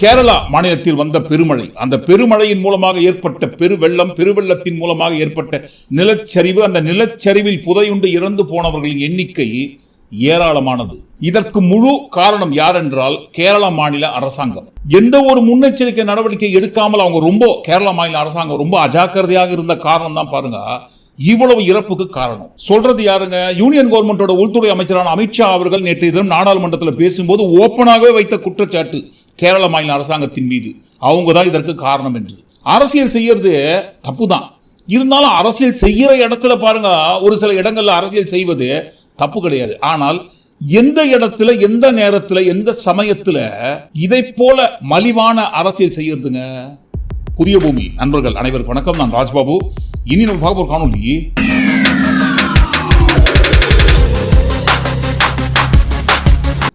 கேரளா மாநிலத்தில் வந்த பெருமழை அந்த பெருமழையின் மூலமாக ஏற்பட்ட பெருவெள்ளம் பெருவெள்ளத்தின் மூலமாக ஏற்பட்ட நிலச்சரிவு அந்த நிலச்சரிவில் புதையுண்டு இறந்து போனவர்களின் எண்ணிக்கை ஏராளமானது. இதற்கு முழு காரணம் யார் என்றால் கேரள மாநில அரசாங்கம். எந்த ஒரு முன்னெச்சரிக்கை நடவடிக்கை எடுக்காமல் அவங்க ரொம்ப கேரள மாநில அரசாங்கம் ரொம்ப அஜாக்கிரதையாக இருந்த காரணம் தான் பாருங்க இவ்வளவு இறப்புக்கு காரணம். சொல்றது யாருங்க? யூனியன் கவர்மெண்டோட உள்துறை அமைச்சரான அமித்ஷா அவர்கள் நேற்று தினம் நாடாளுமன்றத்தில் பேசும்போது ஓப்பனாகவே வைத்த குற்றச்சாட்டு. கேரள மாநில அரசாங்கத்தின் மீது. அவங்க தான் இதற்கு காரணம் என்று. அரசியல் செய்யறது தப்பு தான் இருந்தாலும் அரசியல் செய்கிற இடத்துல பாருங்க ஒரு சில இடங்களில் அரசியல் செய்வது தப்பு கிடையாது. ஆனால் எந்த இடத்துல எந்த நேரத்தில் எந்த சமயத்தில் இதை போல மலிவான அரசியல் செய்யறதுங்க? புதிய பூமி. நண்பர்கள் அனைவருக்கும் வணக்கம். நான் ராஜ்பாபு. இனி நம்ம பார்க்க காணொலி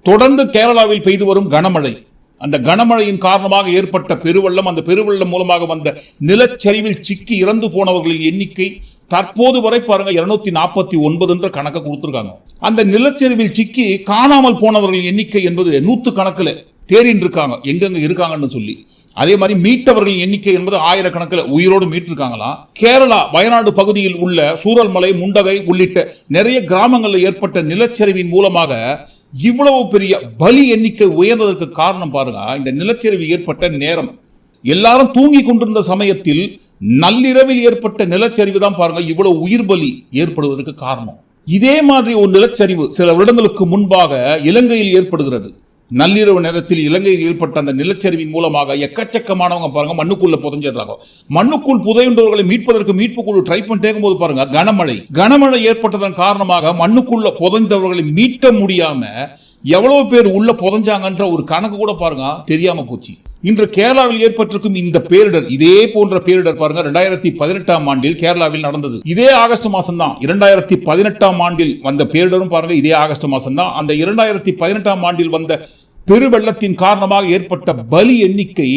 தொடர்ந்து கேரளாவில் பெய்து வரும் கனமழை. அந்த கனமழையின் காரணமாக ஏற்பட்ட பெருவெள்ளம் அந்த பெருவெள்ளம் மூலமாக வந்த நிலச்சரிவில் சிக்கி இறந்து போனவர்களின் எண்ணிக்கை தற்போது வரை பாருங்க இருநூத்தி நாற்பத்தி ஒன்பது என்ற கணக்கை கொடுத்துருக்காங்க. அந்த நிலச்சரிவில் சிக்கி காணாமல் போனவர்களின் எண்ணிக்கை என்பது நூற்று கணக்கில் தேடின்னு இருக்காங்க எங்கெங்க இருக்காங்கன்னு சொல்லி. அதே மாதிரி மீட்டவர்களின் எண்ணிக்கை என்பது ஆயிரக்கணக்கில் உயிரோடு மீட்டிருக்காங்களாம் கேரளா வயநாடு பகுதியில் உள்ள சூரல்மலை முண்டகை உள்ளிட்ட நிறைய கிராமங்களில் ஏற்பட்ட நிலச்சரிவின் மூலமாக இவ்வளவு பெரிய பலி எண்ணிக்கை உயர்ந்ததற்கு காரணம் பாருங்க இந்த நிலச்சரிவு ஏற்பட்ட நேரம். எல்லாரும் தூங்கி கொண்டிருந்த சமயத்தில் நள்ளிரவில் ஏற்பட்ட நிலச்சரிவு தான் பாருங்க இவ்வளவு உயிர் பலி ஏற்படுவதற்கு காரணம். இதே மாதிரி ஒரு நிலச்சரிவு சில வருடங்களுக்கு முன்பாக இலங்கையில் ஏற்படுகிறது. நள்ளிரவு நேரத்தில் இலங்கையில் ஏற்பட்ட அந்த நிலச்சரிவின் மூலமாக எக்கச்சக்கமானவங்க பாருங்க மண்ணுக்குள்ள புதைஞ்சிடுறாங்க. மண்ணுக்குள் புதையுண்டவர்களை மீட்பதற்கு மீட்பு குழு ட்ரை பண்ணிட்டே போது பாருங்க கனமழை. கனமழை ஏற்பட்டதன் காரணமாக மண்ணுக்குள்ள புதைந்தவர்களை மீட்க முடியாம எவ்வளவு பேர் உள்ள புதைஞ்சாங்கன்ற ஒரு கணக்கு கூட பாருங்க தெரியாம போச்சு. இன்று கேரளாவில் ஏற்பட்டிருக்கும் இந்த பேரிடர் இதே போன்ற பேரிடர் பாருங்க ரெண்டாயிரத்தி பதினெட்டாம் ஆண்டில் கேரளாவில் நடந்தது. இதே ஆகஸ்ட் மாசம் தான் இரண்டாயிரத்தி பதினெட்டாம் ஆண்டில் வந்த பேரிடரும் பாருங்க இதே ஆகஸ்ட் மாசம் தான் அந்த இரண்டாயிரத்தி பதினெட்டாம் ஆண்டில் வந்த பெருவெள்ளத்தின் காரணமாக ஏற்பட்ட பலி எண்ணிக்கை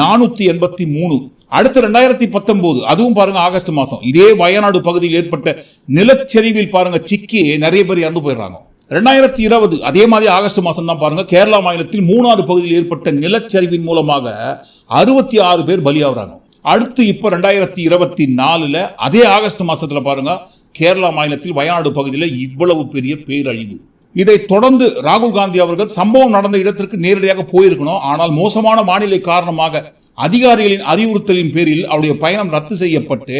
நானூத்தி எண்பத்தி மூணு. அடுத்து ரெண்டாயிரத்தி பத்தொன்பது அதுவும் பாருங்க ஆகஸ்ட் மாசம். இதே வயநாடு பகுதியில் ஏற்பட்ட நிலச்சரிவில் பாருங்க சிக்கி நிறைய பேர் இறந்து போயிடுறாங்க. ரெண்டாயிரத்தி இருபது அதே மாதிரி ஆகஸ்ட் மாதம் தான் பாருங்க கேரளா மாநிலத்தில் மூணாறு பகுதியில் ஏற்பட்ட நிலச்சரிவின் மூலமாக அறுபத்தி ஆறு பேர் பலியாகிறாங்க. அடுத்து இப்போ ரெண்டாயிரத்தி இருபத்தி நாலுல அதே ஆகஸ்ட் மாசத்துல பாருங்க கேரளா மாநிலத்தில் வயநாடு பகுதியில் இவ்வளவு பெரிய பேரழிவு. இதை தொடர்ந்து ராகுல் காந்தி அவர்கள் சம்பவம் நடந்த இடத்திற்கு நேரடியாக போயிருக்கணும். ஆனால் மோசமான வானிலை காரணமாக அதிகாரிகளின் அறிவுறுத்தலின் பேரில் அவருடைய பயணம் ரத்து செய்யப்பட்டு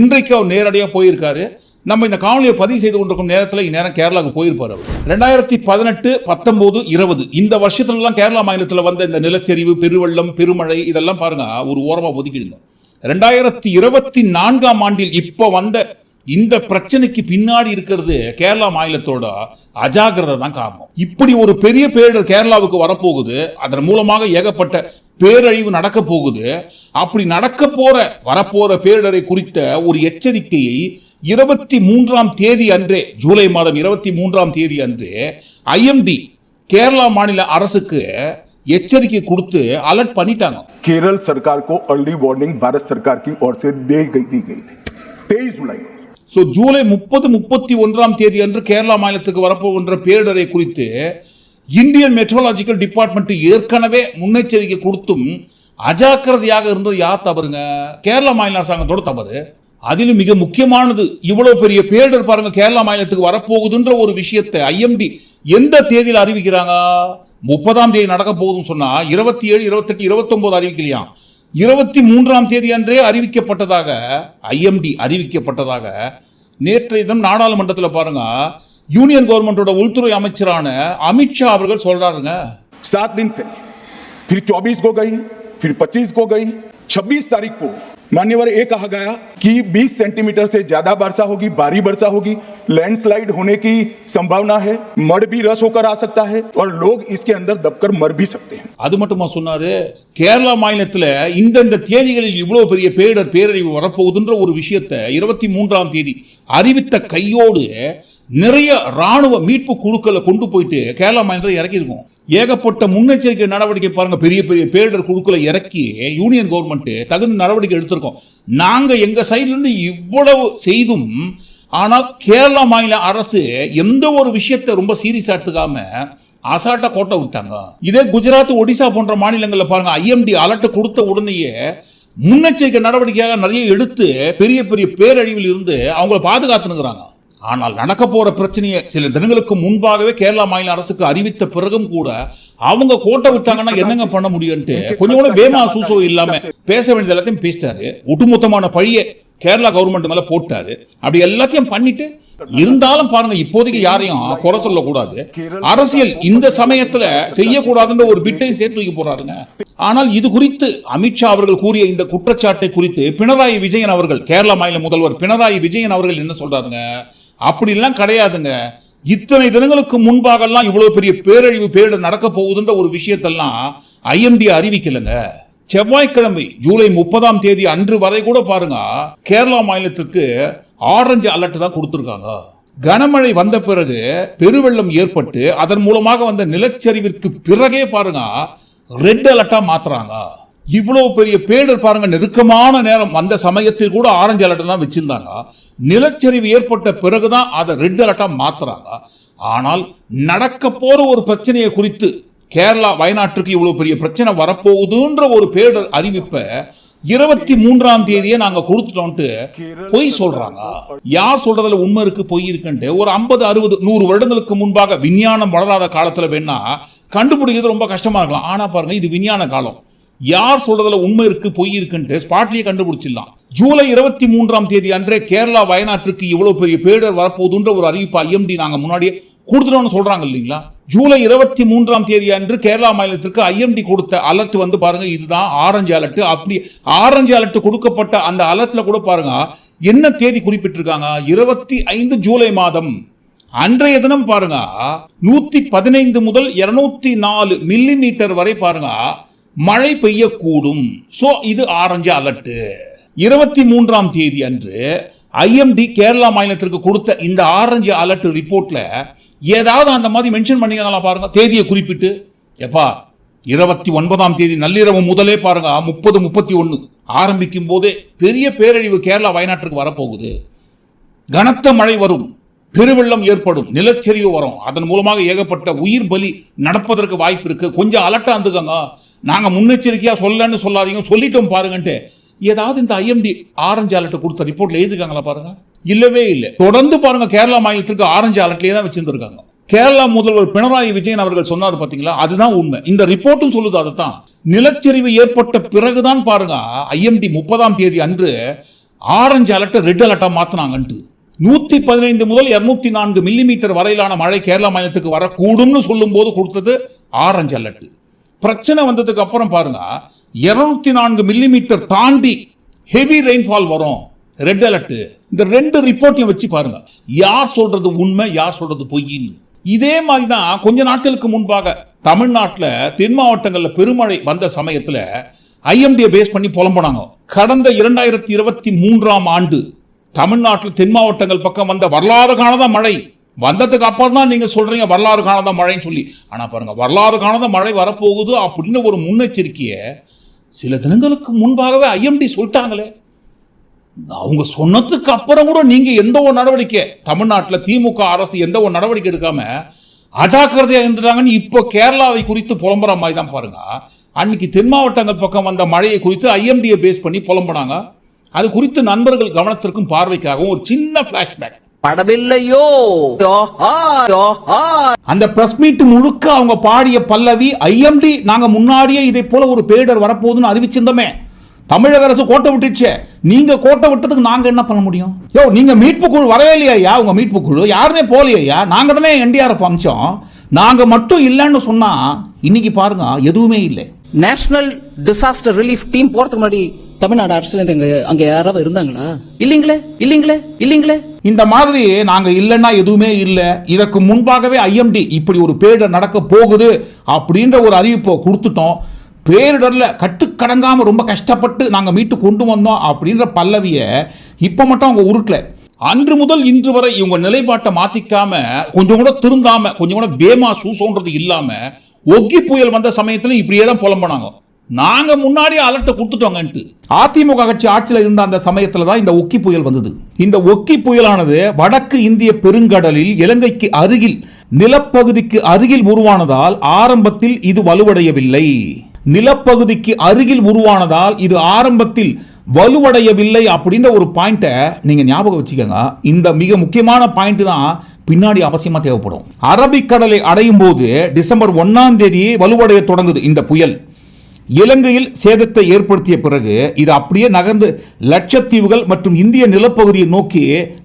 இன்றைக்கு அவர் நேரடியாக போயிருக்காரு. நம்ம இந்த காணொலியை பதிவு செய்து கொண்டிருக்கும் நேரத்தில் இந்நேரம் கேரளாவுக்கு போயிருப்பார் அவர். ரெண்டாயிரத்தி பதினெட்டு பத்தொம்போது இருபது இந்த வருஷத்துலலாம் கேரளா மாநிலத்தில் வந்த இந்த நிலச்சரிவு பெருவெள்ளம் பெருமழை இதெல்லாம் பாருங்க ஒரு ஓரமாக ஒதுக்கிடுங்க. ரெண்டாயிரத்தி இருபத்தி நான்காம் ஆண்டில் இப்போ வந்த இந்த பிரச்சனைக்கு பின்னாடி இருக்கிறது கேரளா மாநிலத்தோட அஜாகிரதை தான் காரணம் இப்படி ஒரு பெரிய பேரிடர் கேரளாவுக்கு வரப்போகுது அதன் மூலமாக ஏகப்பட்ட பேரழிவு நடக்க போகுது அப்படி நடக்க போற வரப்போற பேரிடரை குறித்த ஒரு எச்சரிக்கையை இருபத்தி மூன்றாம் தேதி அன்றே ஜூலை மாதம் இருபத்தி மூன்றாம் தேதி அன்றே ஐஎம்டி கேரளா மாநில அரசுக்கு எச்சரிக்கை கொடுத்து அலர்ட் பண்ணிட்டாங்க केरल सरकार को अर्ली वार्निंग भारत सरकार की ओर से दे गई दी गई थी तेईस जुलाई को ஸோ ஜூலை முப்பது முப்பத்தி ஒன்றாம் தேதி அன்று கேரளா மாநிலத்துக்கு வரப்போகின்ற பேரிடரை குறித்து இந்தியன் மெட்ரோலாஜிக்கல் டிபார்ட்மெண்ட் ஏற்கனவே முன்னெச்சரிக்கை கொடுத்தும் அஜாக்கிரதையாக இருந்தது யார் தவறுங்க? கேரளா மாநில அரசாங்கத்தோட தவறு. அதிலும் மிக முக்கியமானது இவ்வளோ பெரிய பேரிடர் பாருங்க கேரளா மாநிலத்துக்கு வரப்போகுதுன்ற ஒரு விஷயத்தை ஐஎம்டி எந்த தேதியில் அறிவிக்கிறாங்க? முப்பதாம் தேதி நடக்க போகுதுன்னு சொன்னால் இருபத்தி ஏழு இருபத்தெட்டு இருபத்தொம்போது அறிவிக்கலையாம் இருபத்தி மூன்றாம் தேதி அன்றே அறிவிக்கப்பட்டதாக ஐஎம்டி அறிவிக்கப்பட்டதாக நேற்றைய தினம் நாடாளுமன்றத்தில் பாருங்க யூனியன் கவர்மெண்டோட உள்துறை அமைச்சரான அமித்ஷா அவர்கள் சொல்றாருங்க सात दिन पहले फिर 24 को गई फिर 25 को गई 26 तारीख को मान्यवर ये कहा गया कि 20 सेंटीमीटर से ज्यादा वर्षा होगी भारी वर्षा होगी लैंडस्लाइड होने की संभावना है मड भी रस होकर आ सकता है और लोग इसके अंदर दबकर मर भी सकते हैं அது மட்டுமா சொன்னாரு கேரளா மாநிலத்தில் இந்தந்த தேதிகளில் இவ்வளவு பெரிய பேரிடர் பேரழிவு வரப்போகுதுன்ற ஒரு விஷயத்தை இருபத்தி மூன்றாம் தேதி அறிவித்த கையோடு நிறைய ராணுவ மீட்பு குழுக்களை கொண்டு போயிட்டு கேரளா மாநிலத்தில் இறக்கியிருக்கோம் ஏகப்பட்ட முன்னெச்சரிக்கை நடவடிக்கை பாருங்க பெரிய பெரிய பேரிடர் குழுக்களை இறக்கி யூனியன் கவர்மெண்ட் தகுந்த நடவடிக்கை எடுத்திருக்கோம். நாங்க எங்க சைட்லேருந்து இவ்வளவு செய்தும் ஆனால் கேரளா மாநில அரசு எந்த ஒரு விஷயத்தை ரொம்ப சீரியஸ் எடுத்துக்காம அசால்ட்டா கோட்டை விட்டாங்க. இதே குஜராத் ஒடிசா போன்ற மாநிலங்களில் பாருங்க ஐஎம்டி அலர்ட் கொடுத்த உடனேயே முன்னெச்சரிக்கை நடவடிக்கையாக நிறைய எடுத்து பெரிய பெரிய பேரழிவில் இருந்து அவங்கள பாதுகாத்துனுங்கிறாங்க ஆனால் நடக்க போற பிரச்சனையை சில தினங்களுக்கு முன்பாகவே கேரளா மாநில அரசுக்கு அறிவித்த பிறகும் கூட அவங்க கோட்டை விட்டாங்கன்னா என்னங்க பண்ண முடியும்ட்டு கொஞ்சம் கூட வேமா சூசோ இல்லாம பேச வேண்டியது எல்லாத்தையும் பேசிட்டாரு. ஒட்டுமொத்தமான பழிய கேரளா கவர்மெண்ட் மேல போட்டாரு. அப்படி எல்லாத்தையும் பண்ணிட்டு இருந்தாலும் பாருங்க இப்போதைக்கு யாரையும் குறை சொல்லக்கூடாது. அரசியல் இந்த சமயத்துல செய்யக்கூடாதுன்ற ஒரு பிட்டையும் சேர்த்து தூக்கி போறாருங்க ஆனால் இது குறித்து அமித்ஷா அவர்கள் கூறிய இந்த குற்றச்சாட்டை குறித்து பினராயி விஜயன் அவர்கள் கேரள மாநில முதல்வர் பினராயி விஜயன் அவர்கள் என்ன சொல்றாருங்க? அப்படிலாம் கிடையாதுங்க. இத்தனை தினங்களுக்கு முன்பாகலாம் இவ்வளவு பெரிய பேரழிவு பேரிடர் நடக்க போகுதுன்ற ஒரு விஷயத்தெல்லாம் ஐஎம்டி அறிவிக்கலைங்க. செவ்வாய்க்கிழமை ஜூலை முப்பதாம் தேதி அன்று வரை கூட பாருங்க கேரளா மாநிலத்துக்கு ஆரஞ்சு அலர்ட் தான் கொடுத்துருக்காங்க. கனமழை வந்த பிறகு பெருவெள்ளம் ஏற்பட்டு அதன் மூலமாக வந்த நிலச்சரிவிற்கு பிறகே பாருங்க ரெட் அலர்ட்டா மாத்துறாங்க. இவ்வளவு பெரிய பேடர் பாருங்க நெருக்கமான நேரம். அந்த சமயத்தில் கூட ஆரஞ்சு அலர்ட் தான் வச்சிருந்தாங்க. நிலச்சரிவு ஏற்பட்ட பிறகுதான் அதை ரெட் அலர்ட்டா மாத்துறாங்க. ஆனால் நடக்க போற ஒரு பிரச்சனையை குறித்து கேரளா வயநாட்டுக்கு இவ்வளவு பெரிய பிரச்சனை வரப்போகுதுன்ற ஒரு பேடர் அறிவிப்பை இருபத்தி மூன்றாம் தேதியே நாங்க கொடுத்துட்டோம்ட்டு பொய் சொல்றாங்க. யார் சொல்றதுல உண்மை இருக்கு பொய் இருக்குன்ட்டு? ஒரு ஐம்பது அறுபது நூறு வருடங்களுக்கு முன்பாக விஞ்ஞானம் வளராத காலத்துல வேணா கண்டுபிடிக்கிறது ரொம்ப கஷ்டமா இருக்கலாம். ஆனா பாருங்க இது விஞ்ஞான காலம். யார் சொல்றதுல உண்மை இருக்கு பொய் இருக்குன்ட்டு ஸ்பாட்லயே கண்டுபிடிச்சிடலாம். ஜூலை இருபத்தி மூன்றாம் தேதி அன்றே கேரளா வயநாட்டுக்கு இவ்வளவு பெரிய பேடர் வரப்போகுதுன்ற ஒரு அறிவிப்பு ஐஎம்டி நாங்க முன்னாடியே கொடுத்துட்டோம்னு சொல்றாங்க இல்லைங்களா? ஜூலை இருபத்தி மூன்றாம் தேதி அன்று கேரளா மாநிலத்திற்கு ஐஎம்டி கொடுத்த அலர்ட் வந்து பாருங்க இதுதான் ஆரஞ்சு அலர்ட். அப்படி ஆரஞ்சு அலர்ட் கொடுக்கப்பட்ட அந்த அலர்ட்ல கூட பாருங்க என்ன தேதி குறிப்பிட்டிருக்காங்க? இருபத்தி ஐந்து ஜூலை மாதம். அன்றைய தினம் பாருங்க நூத்தி பதினைந்து முதல் இருநூத்தி நாலு மில்லி மீட்டர் வரை பாருங்க மழை பெய்யக்கூடும். சோ இது ஆரஞ்சு அலர்ட் இருபத்தி மூன்றாம் தேதி அன்று ஐஎம்டி கேரளா மாநிலத்திற்கு கொடுத்த இந்த ஆரஞ்சு அலர்ட் ரிப்போர்ட்ல ஏதாவது அந்த மாதிரி மென்ஷன் பண்ணிக்கலாம் பாருங்க தேதியை குறிப்பிட்டு. எப்பா இருபத்தி ஒன்பதாம் தேதி நள்ளிரவு முதலே பாருங்க முப்பது முப்பத்தி ஒன்று. ஆரம்பிக்கும் போதே பெரிய பேரழிவு கேரளா வயநாட்டுக்கு வரப்போகுது. கனத்த மழை வரும் பெருவெள்ளம் ஏற்படும் நிலச்சரிவு வரும். அதன் மூலமாக ஏகப்பட்ட உயிர் பலி நடப்பதற்கு வாய்ப்பு இருக்கு. கொஞ்சம் அலர்ட்டாக இருந்துக்கங்க. நாங்கள் முன்னெச்சரிக்கையாக சொல்லன்னு சொல்லாதீங்க சொல்லிட்டோம் பாருங்கன்ட்டு. ஏதாவது இந்த ஐஎம்டி ஆரஞ்சு அலர்ட் கொடுத்த ரிப்போர்ட்டில் எழுதிருக்காங்களா பாருங்கள் இல்லவே இல்லை. தொடர்ந்து பாருங்கள் கேரளா மாநிலத்திற்கு ஆரஞ்சு அலர்ட்லேயே தான் வச்சுருந்துருக்காங்க. கேரளா முதல்வர் பினராயி விஜயன் அவர்கள் சொன்னார் பார்த்தீங்களா அதுதான் உண்மை. இந்த ரிப்போர்ட்டும் சொல்லுது அதைத்தான் நிலச்சரிவு ஏற்பட்ட பிறகுதான் பாருங்க ஐஎம்டி முப்பதாம் தேதி அன்று ஆரஞ்சு அலர்ட்டை ரெட் அலர்ட்டாக மாற்றினாங்கன்ட்டு நூற்றி பதினைந்து முதல் இரநூத்தி நான்கு மில்லிமீட்டர் வரையிலான மழை கேரளா மாநிலத்துக்கு வரக்கூடும்னு சொல்லும் போது கொடுத்தது ஆரஞ்சு அலர்ட்டு பிரச்சனை வந்ததுக்கு அப்புறம் பாருங்க இருநூத்தி நான்கு மில்லிமீட்டர் தாண்டி ஹெவி ரெயின்ஃபால் வரும். ரெட் அலர்ட் இந்த ரெண்டு ரிப்போர்ட்டையும் வச்சு பாருங்க யார் சொல்றது உண்மை யார் சொல்றது பொய்ன்னு. இதே மாதிரி தான் கொஞ்ச நாட்களுக்கு முன்பாக தமிழ்நாட்டில் தென் மாவட்டங்களில் பெருமழை வந்த சமயத்தில் ஐஎம்டியை பேஸ் பண்ணி புலம்புனாங்க. கடந்த இரண்டாயிரத்தி இருபத்தி மூன்றாம் ஆண்டு தமிழ்நாட்டில் தென் மாவட்டங்கள் பக்கம் வந்த வரலாறு காணதான் மழை. வந்ததுக்கு அப்புறம் தான் நீங்கள் சொல்கிறீங்க வரலாறு காணாத மழைன்னு சொல்லி. ஆனால் பாருங்கள் வரலாறு காணாத மழை வரப்போகுது அப்படின்னு ஒரு முன்னெச்சரிக்கையை சில தினங்களுக்கு முன்பாகவே ஐஎம்டி சொல்லிட்டாங்களே. அவங்க சொன்னதுக்கு அப்புறம் கூட நீங்கள் எந்த ஒரு நடவடிக்கை தமிழ்நாட்டில் திமுக அரசு எந்த ஒரு நடவடிக்கை எடுக்காம அஜாக்கிரதையாக இருந்துட்டாங்கன்னு இப்போ கேரளாவை குறித்து புலம்புற மாதிரி தான் பாருங்க. அன்னைக்கு தென் மாவட்டங்கள் பக்கம் வந்த மழையை குறித்து ஐஎம்டியை பேஸ் பண்ணி புலம்புனாங்க. அது குறித்து நண்பர்கள் கவனத்திற்கும் பார்வைக்காகவும் ஒரு சின்ன ஃப்ளாஷ்பேக் படவில்லையோ. அந்த பிரஸ் மீட் முழுக்க அவங்க பாடிய பல்லவி ஐஎம்டி நாங்க முன்னாடியே இதை போல ஒரு பேரிடர் வரப்போகுதுன்னு அறிவிச்சிருந்தோமே. தமிழக அரசு கோட்டை விட்டுச்சே நீங்க கோட்டை விட்டதுக்கு நாங்க என்ன பண்ண முடியும்? யோ நீங்க மீட்பு குழு வரவே இல்லையா உங்க மீட்பு குழு? யாருமே போலையா நாங்க தானே என்டிஆர்எஃப் அமிச்சோம் நாங்க மட்டும் இல்லைன்னு சொன்னா இன்னைக்கு பாருங்க எதுவுமே இல்லை. நேஷனல் டிசாஸ்டர் ரிலீஃப் டீம் போறதுக்கு முன்னாடி தமிழ்நாடு அரசுல இருந்து அங்க- யாராவது இருந்தாங்களா இல்லீங்களே இல்லீங்களே இல்லீங்களே. இந்த மாதிரி நாங்க இல்லைன்னா எதுவுமே இல்லை. இதற்கு முன்பாகவே ஐஎம்டி இப்படி ஒரு பேரிடர் நடக்க போகுது அப்படின்ற ஒரு அறிவிப்பை கொடுத்துட்டோம். பேரிடரில் கட்டுக்கடங்காமல் ரொம்ப கஷ்டப்பட்டு நாங்கள் மீட்டு கொண்டு வந்தோம் அப்படின்ற பல்லவியை இப்போ மட்டும் அவங்க உருட்டல. அன்று முதல் இன்று வரை இவங்க நிலைப்பாட்டை மாற்றிக்காம கொஞ்சம் கூட திருந்தாமல் கொஞ்சம் கூட வேமா சூசோன்றது இல்லாமல் ஒக்கி புயல் வந்த சமயத்தில் இப்படியே தான் புலம்புனாங்க. நாங்க முன்னாடியே அலர்ட்டை கொடுத்துட்டோங்கன்ட்டு. அதிமுக கட்சி ஆட்சியில் இருந்த அந்த சமயத்தில் தான் இந்த ஒக்கி புயல் வந்தது. இந்த ஒக்கி புயலானது வடக்கு இந்திய பெருங்கடலில் இலங்கைக்கு அருகில் நிலப்பகுதிக்கு அருகில் உருவானதால் ஆரம்பத்தில் இது வலுவடையவில்லை. நிலப்பகுதிக்கு அருகில் உருவானதால் இது ஆரம்பத்தில் வலுவடையவில்லை அப்படின்ற ஒரு பாயிண்ட்டை நீங்கள் ஞாபகம் வச்சுக்கோங்க. இந்த மிக முக்கியமான பாயிண்ட் தான் பின்னாடி அவசியமாக தேவைப்படும். அரபிக்கடலை அடையும் போது டிசம்பர் ஒன்னாம் தேதி வலுவடைய தொடங்குது இந்த புயல். இலங்கையில் சேதத்தை ஏற்படுத்திய பிறகு இது அப்படியே நகர்ந்து லட்சத்தீவுகள் மற்றும் இந்திய நிலப்பகுதியை நோக்கி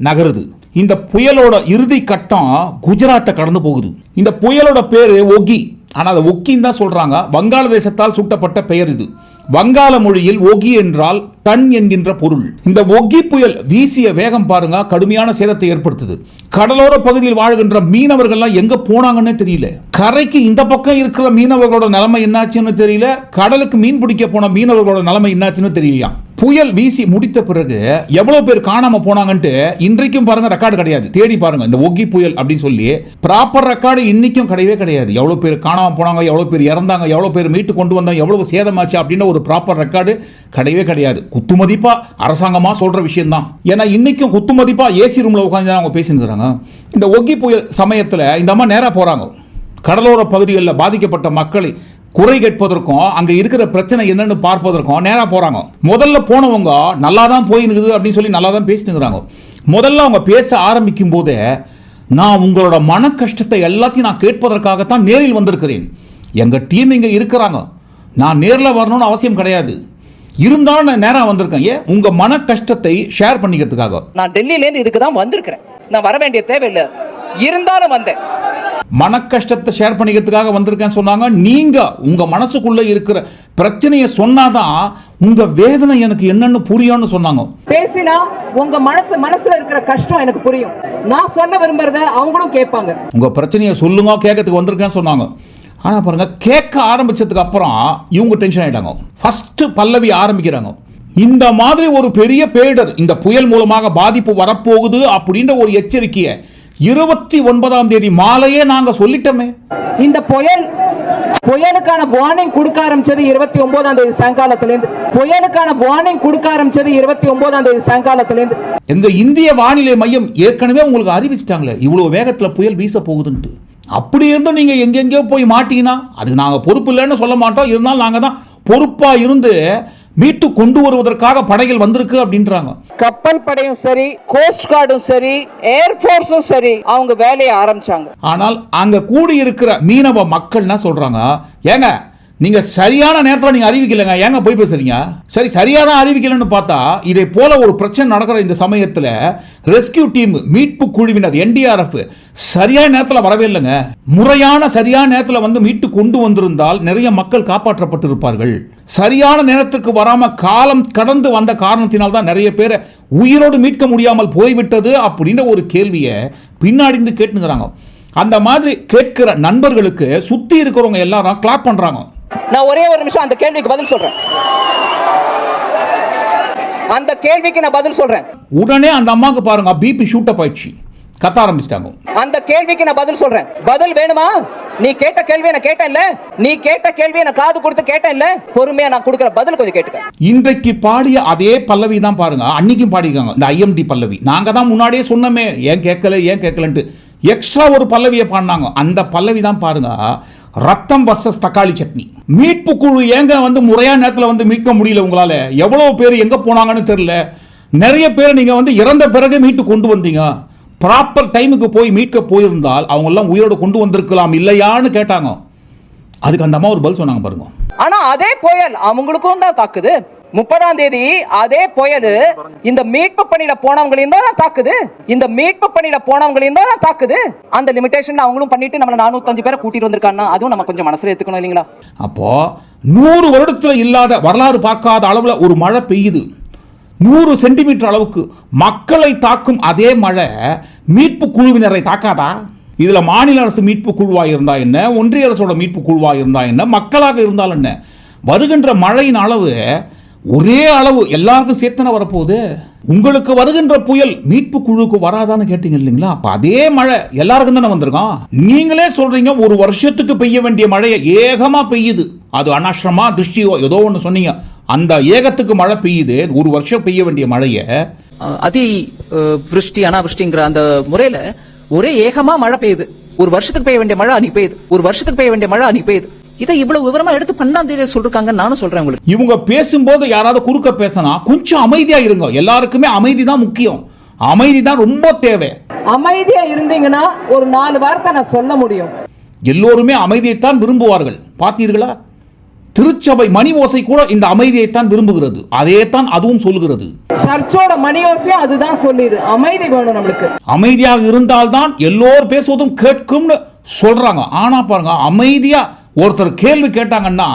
நகருது. இந்த புயலோட இறுதி கட்டம் குஜராத்தை கடந்து போகுது. இந்த புயலோட பேரு ஒகி. ஆனா அதை ஒக்கின்னு தான் சொல்றாங்க. வங்காளதேசத்தால் சூட்டப்பட்ட பெயர் இது. வங்காள மொழியில் ஒகி என்றால் டன் என்கின்ற பொருள். இந்த ஒகி புயல் வீசிய வேகம் பாருங்க கடுமையான சேதத்தை ஏற்படுத்துது. கடலோர பகுதியில் வாழ்கின்ற மீனவர்கள்லாம் எங்க போனாங்கன்னே தெரியல. கரைக்கு இந்த பக்கம் இருக்கிற மீனவர்களோட நிலைமை என்னாச்சுன்னு தெரியல. கடலுக்கு மீன் பிடிக்க போன மீனவர்களோட நிலைமை என்னாச்சுன்னு தெரியலையா புயல் வீசி முடித்த பிறகு எவ்வளவு பேர் காணாம போனாங்கன்ட்டு இன்றைக்கும் பாருங்க ரெக்கார்டு கிடையாது. தேடி பாருங்க இந்த ஒகி புயல் அப்படின்னு சொல்லி ப்ராப்பர் ரெக்கார்டு இன்னைக்கும் கிடையவே கிடையாது. எவ்வளவு பேர் காணாம போனாங்க எவ்வளவு பேர் இறந்தாங்க எவ்வளவு பேர் மீட்டு கொண்டு வந்தாங்க எவ்வளவு சேதமாச்சு அப்படின்னு ஒரு ப்ராப்பர் ரெக்கார்டு கிடையவே கிடையாது. குத்துமதிப்பா அரசாங்கமா சொல்ற விஷயம்தான். ஏன்னா இன்னைக்கும் குத்துமதிப்பா ஏசி ரூமில் உட்காந்து அவங்க பேசினுக்கிறாங்க இந்த ஒக்கி புயல் சமயத்தில் இந்த அம்மா நேராக போறாங்க. கடலோர பகுதிகளில் பாதிக்கப்பட்ட மக்களை குறை கேட்பதற்கும் அங்கே இருக்கிற பிரச்சனை என்னன்னு பார்ப்பதற்கும் நேராக போகிறாங்க முதல்ல போனவங்க நல்லா தான் போயிருக்குது அப்படின்னு சொல்லி நல்லா தான் பேசினுங்கிறாங்க முதல்ல அவங்க பேச ஆரம்பிக்கும் போதே நான் உங்களோட மன கஷ்டத்தை எல்லாத்தையும் நான் கேட்பதற்காகத்தான் நேரில் வந்திருக்கிறேன். எங்க டீம் இங்கே இருக்கிறாங்க. நான் நேரில் வரணும்னு அவசியம் கிடையாது. இருந்தாலும் நான் நேரா வந்திருக்கேன். ஏன்? உங்க மன கஷ்டத்தை ஷேர் பண்ணிக்கிறதுக்காக. நான் டெல்லியில இருந்து இதுக்கு தான் வந்திருக்கிறேன். நான் வர வேண்டிய தேவையில்லை. இருந்தாலும் வந்தேன். மன கஷ்டத்தை ஷேர் பண்ணிக்கிறதுக்காக வந்திருக்கேன்னு சொன்னாங்க. நீங்க உங்க மனசுக்குள்ள இருக்கிற பிரச்சனையை சொன்னாதான் உங்க வேதனை எனக்கு என்னன்னு புரியும்னு சொன்னாங்க. பேசினா உங்க மனசு மனசுல இருக்கிற கஷ்டம் எனக்கு புரியும். நான் சொல்ல விரும்புறத அவங்களும் கேட்பாங்க. உங்க பிரச்சனையை சொல்லுங்க கேட்கறதுக்கு வந்திருக்கேன்னு சொன்னாங்க. ஆனா பாருங்க கேட்க ஆரம்பிச்சதுக்கு அப்புறம் இவங்க டென்ஷன் ஆயிட்டாங்க. ஃபர்ஸ்ட் பல்லவி ஆரம்பிக்கிறாங்க. இந்த மாதிரி ஒரு பெரிய பேரிடர் இந்த புயல் மூலமாக பாதிப்பு வரப்போகுது அப்படின்ற ஒரு எச்சரிக்கையை இருபத்தி ஒன்பதாம் தேதி மாலையே நாங்க சொல்லிட்டோமே. இந்த புயல் புயலுக்கான வார்னிங் கொடுக்க ஆரம்பிச்சது இருபத்தி ஒன்பதாம் தேதி சாயங்காலத்துல இருந்து புயலுக்கான வார்னிங் கொடுக்க ஆரம்பிச்சது இருபத்தி ஒன்பதாம் தேதி சாயங்காலத்துல இருந்து எங்க இந்திய வானிலை மையம் ஏற்கனவே உங்களுக்கு அறிவிச்சிட்டாங்களே இவ்வளவு வேகத்துல புயல் வீச போகுதுன்ட்டு. அப்படி இருந்தும் நீங்க எங்கெங்கேயோ போய் மாட்டீங்கன்னா அதுக்கு நாங்க பொறுப்பு இல்லைன்னு சொல்ல மாட்டோம். இருந்தாலும் நாங்க தான் பொறுப்பா இருந்து மீட்டு கொண்டு வருவதற்காக படைகள் வந்திருக்கு அப்படின்றாங்க. கப்பல் படையும் சரி கோஸ்ட் கார்டும் சரி ஏர்போர்ஸும் சரி அவங்க வேலையை ஆரம்பிச்சாங்க. ஆனால் அங்க கூடி இருக்கிற மீனவ மக்கள் என்ன சொல்றாங்க ஏங்க நீங்க சரியான நேரத்தில் நீங்க அறிவிக்கலைங்க. ஏங்க போய் பேசுறீங்க? சரி சரியா தான் அறிவிக்கலன்னு பார்த்தா இதை போல ஒரு பிரச்சனை நடக்கிற இந்த சமயத்தில் ரெஸ்கியூ டீம் மீட்பு குழுவினர் என்டிஆர்எஃப் சரியான நேரத்தில் வரவே இல்லைங்க. முறையான சரியான நேரத்தில் வந்து மீட்டு கொண்டு வந்திருந்தால் நிறைய மக்கள் காப்பாற்றப்பட்டிருப்பார்கள். சரியான நேரத்துக்கு வராம காலம் கடந்து வந்த காரணத்தினால் தான் நிறைய பேரை உயிரோடு மீட்க முடியாமல் போய்விட்டது அப்படின்ற ஒரு கேள்வியை பின்னாடி இருந்து கேட்டுங்கிறாங்க. அந்த மாதிரி கேட்கிற நண்பர்களுக்கு சுற்றி இருக்கிறவங்க எல்லாரும் கிளாப் பண்ணுறாங்க நான் ஒரே ஒரு நிமிஷம் அந்த கேள்விக்கு பதில் சொல்றேன். அந்த கேள்விக்கு நான் பதில் சொல்றேன். உடனே அந்த அம்மாவுக்கு பாருங்க பிபி ஷூட் அப் ஆயிடுச்சு. கத்த ஆரம்பிச்சிட்டாங்க. அந்த கேள்விக்கு நான் பதில் சொல்றேன். பதில் வேணுமா? நீ கேட்ட கேள்வியை நான் கேட்டேன்ல நீ கேட்ட கேள்வியை நான் காது கொடுத்து கேட்டேன்ல பொறுமையா நான் கொடுக்குற பதில் கொஞ்சம் கேட்டுக்க. இன்றைக்கு பாடிய அதே பல்லவி தான் பாருங்க. அன்னைக்கும் பாடிருக்காங்க இந்த ஐஎம்டி பல்லவி. நாங்க தான் முன்னாடியே சொன்னோமே ஏன் கேட்கல ஏன் கேட்கலன்ட்டு. எக்ஸ்ட்ரா ஒரு பல்லவியை பாடினாங்க. அந்த பல்லவி தான் பாருங்க ரத்தம் வர்சஸ் தக்காளி சட்னி. மீட்பு குழு ஏங்க வந்து முறையான நேரத்தில் வந்து மீட்க முடியல உங்களால்? எவ்வளோ பேர் எங்கே போனாங்கன்னு தெரியல. நிறைய பேர் நீங்கள் வந்து இறந்த பிறகு மீட்டு கொண்டு வந்தீங்க. ப்ராப்பர் டைமுக்கு போய் மீட்க போயிருந்தால் அவங்கெல்லாம் உயிரோடு கொண்டு வந்திருக்கலாம் இல்லையான்னு கேட்டாங்க. அதுக்கு அந்த அம்மா ஒரு பதில் சொன்னாங்க பாருங்க. ஆனா அதே புயல் அவங்களுக்கும் தான் தாக்குது. முப்பதாம் தேதி அதே புயல் இந்த மீட்பு பணியில போனவங்களையும் தான் தாக்குது. இந்த மீட்பு பணியில போனவங்களையும் தான் தாக்குது. அந்த லிமிடேஷன் அவங்களும் பண்ணிட்டு நம்மள நானூத்தஞ்சு பேரை கூட்டிட்டு வந்திருக்காங்கன்னா அதுவும் நம்ம கொஞ்சம் மனசுல எடுத்துக்கணும் இல்லைங்களா? அப்போ நூறு வருடத்துல இல்லாத வரலாறு பார்க்காத அளவுல ஒரு மழை பெய்யுது. நூறு சென்டிமீட்டர் அளவுக்கு மக்களை தாக்கும் அதே மழை மீட்பு குழுவினரை தாக்காதா? இதில் மாநில அரசு மீட்பு குழுவாக இருந்தால் என்ன? ஒன்றிய அரசோட மீட்பு குழுவாக இருந்தால் என்ன? மக்களாக இருந்தால் என்ன? வருகின்ற மழையின் அளவு ஒரே அளவு எல்லாருக்கும் சேர்த்தன வரப்போகுது? உங்களுக்கு வருகின்ற புயல் மீட்பு குழுவுக்கு வராதான்னு கேட்டீங்க இல்லைங்களா? அப்போ அதே மழை எல்லாருக்கும் தானே வந்திருக்கோம். நீங்களே சொல்றீங்க ஒரு வருஷத்துக்கு பெய்ய வேண்டிய மழையை ஏகமாக பெய்யுது. அது அனாஷ்ரமா திருஷ்டியோ ஏதோ ஒன்று சொன்னீங்க. அந்த ஏகத்துக்கு மழை பெய்யுது ஒரு வருஷம் பெய்ய வேண்டிய மழையை. அதி விருஷ்டி அனாவிருஷ்டிங்கிற அந்த முறையில் ஒரே ஏகமா மழை பெய்யுது. ஒரு வருஷத்துக்கு பெய்ய வேண்டிய மழை அன்னைக்கு பெய்யுது. ஒரு வருஷத்துக்கு பெய்ய வேண்டிய மழை அன்னைக்கு பெய்யுது. இதை இவ்வளவு விவரமா எடுத்து பன்னெண்டாம் தேதி சொல்றாங்க நானும் சொல்றேன் உங்களுக்கு. இவங்க பேசும்போது யாராவது குறுக்க பேசினா கொஞ்சம் அமைதியா இருங்க. எல்லாருக்குமே அமைதி தான் முக்கியம். அமைதி தான் ரொம்ப தேவை. அமைதியா இருந்தீங்கன்னா ஒரு நாலு வார்த்தை நான் சொல்ல முடியும். எல்லோருமே அமைதியைத்தான் விரும்புவார்கள். பார்த்தீர்களா திருச்சபை மணி ஓசை கூட இந்த அமைதியைத்தான் விரும்புகிறது. அதே தான் அதுவும் சொல்லுகிறது சர்ச்சோட மணியோசையும் அதுதான் சொல்லுது. அமைதி வேணும் நம்மளுக்கு. அமைதியாக இருந்தால்தான் எல்லோரும் பேசுவதும் கேட்கும்னு சொல்றாங்க. ஆனா பாருங்க அமைதியா ஒருத்தர் கேள்வி கேட்டாங்கன்னா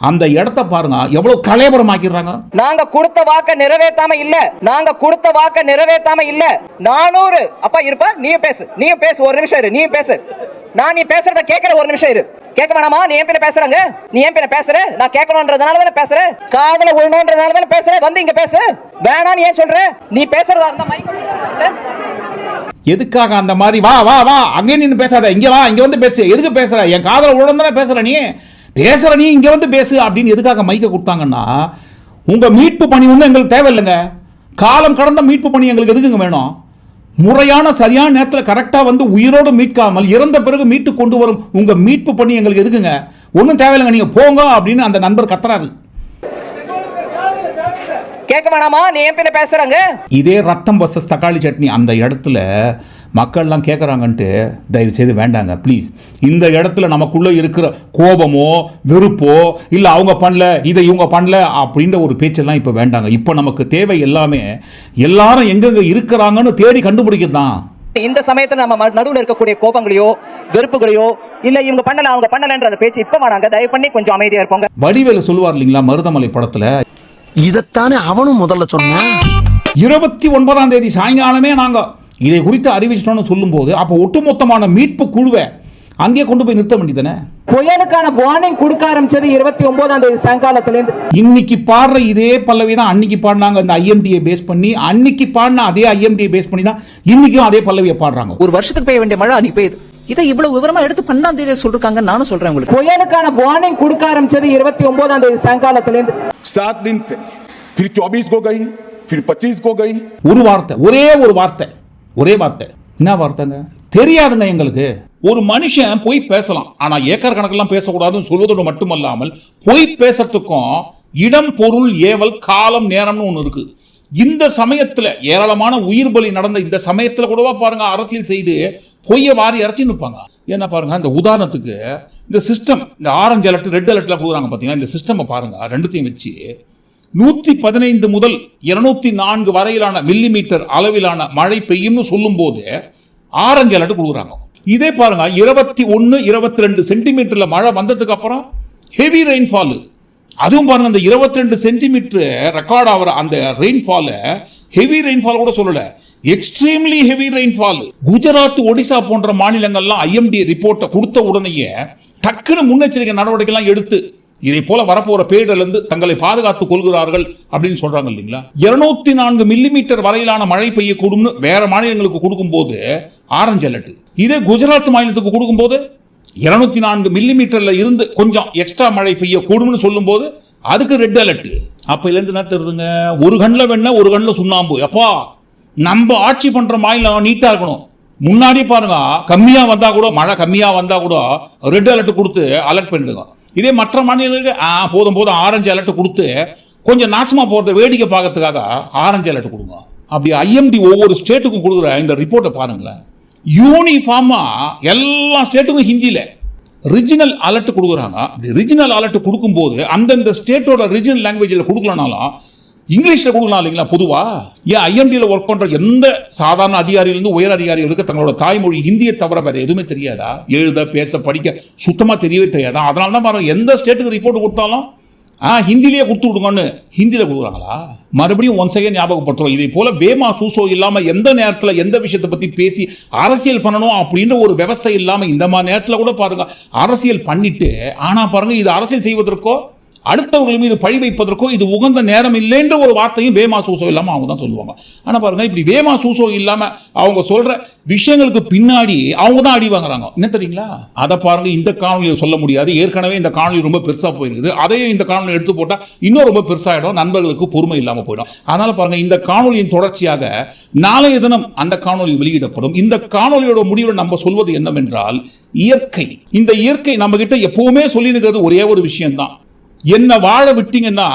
அந்த இடத்த பாருங்க எவ்வளவு கலையபரமாக்கிறாங்க நாங்க கொடுத்த வாக்க நிறைவேத்தாம இல்ல. நாங்க கொடுத்த வாக்க நிறைவேத்தாம இல்ல. நானூறு. அப்பா இருப்பா நீயும் பேசு. நீயும் பேசு. ஒரு நிமிஷம் இரு. நீயும் பேசு. நான் நீ பேசுறத கேட்கிற ஒரு நிமிஷம் இரு. கேட்க வேணாமா? நீ ஏன் பின்ன பேசுறாங்க. நீ ஏன் பின்ன பேசுற. நான் கேட்கணும்ன்றதுனால தானே பேசுறேன். காதல விழணும்ன்றதுனால தானே பேசுறேன். வந்து இங்க பேசு. வேணான்னு ஏன் சொல்ற? நீ பேசுறதா இருந்தா மைக் எதுக்காக அந்த மாதிரி? வா வா வா. அங்கே நின்று பேசாத. இங்க வா இங்க வந்து பேசு. எதுக்கு பேசுற? என் காதல உடனே பேசுற நீ. பேசுற நீ இங்க வந்து பேசு அப்படின்னு எதுக்காக மைக்க கொடுத்தாங்கன்னா உங்க மீட்பு பணி ஒன்றும் எங்களுக்கு தேவையில்லைங்க. காலம் கடந்த மீட்பு பணி எங்களுக்கு எதுக்குங்க வேணும்? முறையான சரியான நேரத்தில் கரெக்டாக வந்து உயிரோடு மீட்காமல் இறந்த பிறகு மீட்டு கொண்டு வரும் உங்க மீட்பு பணி எங்களுக்கு எதுக்குங்க? ஒன்றும் தேவையில்லைங்க நீங்க போங்க அப்படின்னு அந்த நண்பர் கத்துறாரு. கேட்க வேணாமா நீ பின்ன பேசுறாங்க. இதே ரத்தம் வர்சஸ் தக்காளி சட்னி அந்த இடத்துல மக்கள்லாம் கேட்குறாங்கன்ட்டு தயவு செய்து வேண்டாங்க ப்ளீஸ் இந்த இடத்துல நமக்குள்ளே இருக்கிற கோபமோ வெறுப்போ இல்லை அவங்க பண்ணல இதை இவங்க பண்ணல அப்படின்ற ஒரு பேச்செல்லாம் இப்போ வேண்டாங்க. இப்போ நமக்கு தேவை எல்லாமே எல்லாரும் எங்கெங்க இருக்கிறாங்கன்னு தேடி கண்டுபிடிக்கிறது தான் இந்த சமயத்துல நம்ம ம- நடுவுல இருக்கக்கூடிய கோபங்களையோ வெறுப்புகளையோ இல்ல இவங்க பண்ணல அவங்க பண்ணலன்ற அந்த பேச்சு இப்ப வேணாங்க. தயவு பண்ணி கொஞ்சம் அமைதியா இருப்போங்க. வடிவேலு சொல்லுவார் இல்லைங்களா மருதமலை படத்தில்? இதைத்தானே அவனும் முதல்ல சொன்னான். இருபத்தி ஒன்பதாம் தேதி சாயங்காலமே நாங்கள் இதை குறித்து அறிவிச்சிட்டோம்னு சொல்லும்போது அப்போ ஒட்டுமொத்தமான மீட்பு குழுவை அங்கே கொண்டு போய் நிறுத்த வேண்டியதானே புயலுக்கான வார்னிங் கொடுக்க ஆரம்பிச்சது இருபத்தி ஒன்பதாம் தேதி சாயங்காலத்திலேருந்து. இன்னைக்கு பாடுற இதே பல்லவி தான் அன்னைக்கு பாடினாங்க அந்த ஐஎம்டியை பேஸ் பண்ணி அன்னைக்கு பாடின அதே ஐஎம்டியை பேஸ் பண்ணி தான் இன்னைக்கும் அதே பல்லவியை பாடுறாங்க. ஒரு வருஷத்துக்கு பெய்ய வேண்டிய மழை அன்னைக்கு பெய்யுது. இதை இவ்வளவு விவரமா எடுத்து பன்னெண்டாம் தேதி சொல்றாங்க நானும் சொல்றேன் உங்களுக்கு. புயலுக்கான வார்னிங் கொடுக்க ஆரம்பிச்சது இருபத்தி ஒன்பதாம் தேதி சாயங்காலத்திலேருந்து. சாத் தின் பிர் சோபீஸ் கோகை கை பச்சீஸ் கோகை ஒரு வார்த்தை ஒரே ஒரு வார்த்தை. ஒரே வார்த்தை. என்ன வார்த்தைங்க? தெரியாதுங்க எங்களுக்கு. ஒரு மனுஷன் போய் பேசலாம். ஆனா ஏக்கர் கணக்கெல்லாம் பேசக்கூடாதுன்னு சொல்வதோடு மட்டுமல்லாமல் பொய் பேசுறதுக்கும் இடம் பொருள் ஏவல் காலம் நேரம்னு ஒன்று இருக்கு. இந்த சமயத்தில் ஏராளமான உயிர் பலி நடந்த இந்த சமயத்தில் கூடவா பாருங்க அரசியல் செய்து பொய்ய வாரி அரைச்சி நிற்பாங்க என்ன பாருங்க இந்த உதாரணத்துக்கு இந்த சிஸ்டம் இந்த ஆரஞ்சு அலர்ட் ரெட் அலர்ட்லாம் கொடுக்குறாங்க பார்த்தீங்கன்னா இந்த சிஸ்டமை பாருங்க ரெண்டுத்தையும் வச்சு நூற்றி பதினைந்து முதல் இருநூத்தி நான்கு வரையிலான மில்லிமீட்டர் அளவிலான மழை பெய்யும்னு சொல்லும்போது ஆரஞ்சு அலர்ட் கொடுக்குறாங்க. இதே பாருங்க இருபத்தி ஒன்று இருபத்தி ரெண்டு சென்டிமீட்டர்ல மழை வந்ததுக்கு அப்புறம் ஹெவி ரெயின்ஃபால் அதுவும் பாருங்க அந்த 22 ரெண்டு சென்டிமீட்டர் ரெக்கார்ட் ஆகிற அந்த ரெயின்ஃபாலை ஹெவி ரெயின்ஃபால் கூட சொல்லல. Extremely heavy rainfall Gujarat Odisha போன்ற மாநிலங்கள்லாம் ஐஎம்டி ரிப்போர்ட்டை கொடுத்த உடனேயே டக்குன்னு முன்னெச்சரிக்கை நடவடிக்கைலாம் எடுத்து இதை போல வரப்போற பேரிடலிருந்து தங்களை பாதுகாத்துக் கொள்கிறார்கள் அப்படின்னு சொல்றாங்க இல்லைங்களா? இருநூத்தி நான்கு மில்லிமீட்டர் வரையிலான மழை பெய்யக்கூடும்னு வேற மாநிலங்களுக்கு கொடுக்கும்போது ஆரஞ்சு அலர்ட் இதே குஜராத் மாநிலத்துக்கு கொடுக்கும்போது இருநூத்தி நான்கு மில்லிமீட்டர்ல இருந்து கொஞ்சம் எக்ஸ்ட்ரா மழை பெய்யக்கூடும்னு சொல்லும்போது அதுக்கு ரெட் அலர்ட் அப்பையிலேருந்து என்ன தெரியுதுங்க? ஒரு கண்ணில் வெண்ணெய் ஒரு கண்ணில் சுண்ணாம்பு. எப்பா நம்ம ஆட்சி பண்ற மாநிலம் நீட்டா இருக்கணும். முன்னாடி பாருங்க கம்மியாக வந்தால் கூட மழை கம்மியாக வந்தால் கூட ரெட் அலர்ட் கொடுத்து அலர்ட் பண்ணிடுங்க. இதே மற்ற மாநிலங்களுக்கு ஆ போதும் போதும் ஆரஞ்சு அலர்ட் கொடுத்து கொஞ்சம் நாசமாக போகிறத வேடிக்கை பார்க்கறதுக்காக ஆரஞ்சு அலர்ட் கொடுங்க. அப்படி ஐஎம்டி ஒவ்வொரு ஸ்டேட்டுக்கும் கொடுக்குற இந்த ரிப்போர்ட்டை பாருங்களேன். யூனிஃபார்மாக எல்லா ஸ்டேட்டுக்கும் ஹிந்தியில் ரிஜினல் அலர்ட் கொடுக்குறாங்க. ரிஜினல் அலர்ட் கொடுக்கும்போது அந்தந்த ஸ்டேட்டோட ரிஜினல் லாங்குவேஜில் கொடுக்கலனாலும் இங்கிலீஷில் கொடுக்கலாம் இல்லைங்களா? பொதுவாக ஏன் ஐஎம்டியில் ஒர்க் பண்ணுற எந்த சாதாரண அதிகாரியிலிருந்து உயர் அதிகாரிகளுக்கு தங்களோட தாய்மொழி ஹிந்தியை தவிர வேறு எதுவுமே தெரியாதா? எழுத பேச படிக்க சுத்தமாக தெரியவே தெரியாதா? அதனால தான் பாருங்கள் எந்த ஸ்டேட்டுக்கு ரிப்போர்ட் கொடுத்தாலும் ஆ ஹிந்திலேயே கொடுத்து விடுங்கன்னு ஹிந்தியில் கொடுக்குறாங்களா? மறுபடியும் ஒன் செகண்ட் ஞாபகப்படுத்துகிறோம் இதே போல் வேமா சூசோ இல்லாமல் எந்த நேரத்தில் எந்த விஷயத்தை பற்றி பேசி அரசியல் பண்ணணும் அப்படின்ற ஒரு விவஸ்தை இல்லாமல் இந்த மாதிரி நேரத்தில் கூட பாருங்கள் அரசியல் பண்ணிவிட்டு ஆனால் பாருங்கள் இது அரசியல் செய்வதற்கோ அடுத்தவர்கள் மீது பழி வைப்பதற்கோ இது உகந்த நேரம் இல்லைன்ற ஒரு வார்த்தையும் வேமா சூசோ இல்லாமல் அவங்க தான் சொல்லுவாங்க. ஆனால் பாருங்க இப்படி வேமா சூசோ இல்லாமல் அவங்க சொல்ற விஷயங்களுக்கு பின்னாடி அவங்க தான் அடி வாங்குறாங்க. என்ன தெரியுங்களா? அதை பாருங்க இந்த காணொலியில் சொல்ல முடியாது. ஏற்கனவே இந்த காணொலி ரொம்ப பெருசாக போயிருக்குது. அதையும் இந்த காணொலி எடுத்து போட்டால் இன்னும் ரொம்ப பெருசாகிடும் நண்பர்களுக்கு பொறுமை இல்லாமல் போயிடும். அதனால பாருங்க இந்த காணொலியின் தொடர்ச்சியாக நாளைய தினம் அந்த காணொலி வெளியிடப்படும். இந்த காணொலியோட முடிவில் நம்ம சொல்வது என்னவென்றால் இயற்கை. இந்த இயற்கை நம்ம கிட்ட எப்பவுமே சொல்லினுக்கிறது ஒரே ஒரு விஷயம்தான். என்னை வாழ விட்டீங்கன்னா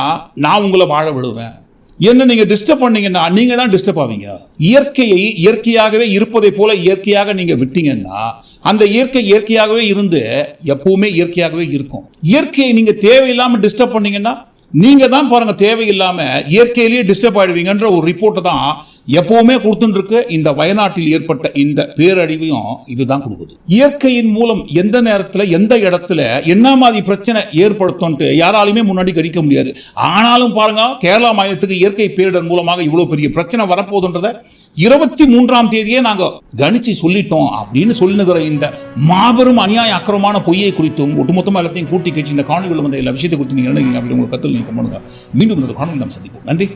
நான் உங்களை வாழ விடுவேன். என்ன நீங்க டிஸ்டர்ப் பண்ணீங்கன்னா நீங்க தான் டிஸ்டர்ப் ஆவீங்க. இயற்கையை இயற்கையாகவே இருப்பதை போல இயற்கையாக நீங்க விட்டீங்கன்னா அந்த இயற்கை இயற்கையாகவே இருந்து எப்பவுமே இயற்கையாகவே இருக்கும். இயற்கையை நீங்க தேவையில்லாம டிஸ்டர்ப் பண்ணீங்கன்னா நீங்க தான் பாருங்க தேவையில்லாம இயற்கையிலேயே டிஸ்டர்ப் ஆயிடுவீங்கன்ற ஒரு ரிப்போர்ட்டை தான் எப்பவுமே கொடுத்துட்டு இந்த வயநாட்டில் ஏற்பட்ட இந்த பேரழிவையும் இதுதான் கொடுக்குது. இயற்கையின் மூலம் எந்த நேரத்தில் எந்த இடத்துல என்ன மாதிரி பிரச்சனை ஏற்படுத்தும்ட்டு யாராலுமே முன்னாடி கணிக்க முடியாது. ஆனாலும் பாருங்க கேரளா மாநிலத்துக்கு இயற்கை பேரிடர் மூலமாக இவ்வளவு பெரிய பிரச்சனை வரப்போகுதுன்றத இருபத்தி மூன்றாம் தேதியே நாங்கள் கணிச்சு சொல்லிட்டோம் அப்படின்னு சொல்லுகிற இந்த மாபெரும் அநியாய அக்கிரமான பொய்யை குறித்தும் ஒட்டுமொத்தமாக எல்லாத்தையும் கூட்டி கழிச்சு இந்த காணொலிகள் வந்த எல்லா விஷயத்தை குறித்து நீங்கள் என்ன அப்படின்னு உங்களுக்கு கத்தில் நீங்கள் பண்ணுங்க. மீண்டும் இந்த காணொலி நாம் சந்திப்போம். நன்றி.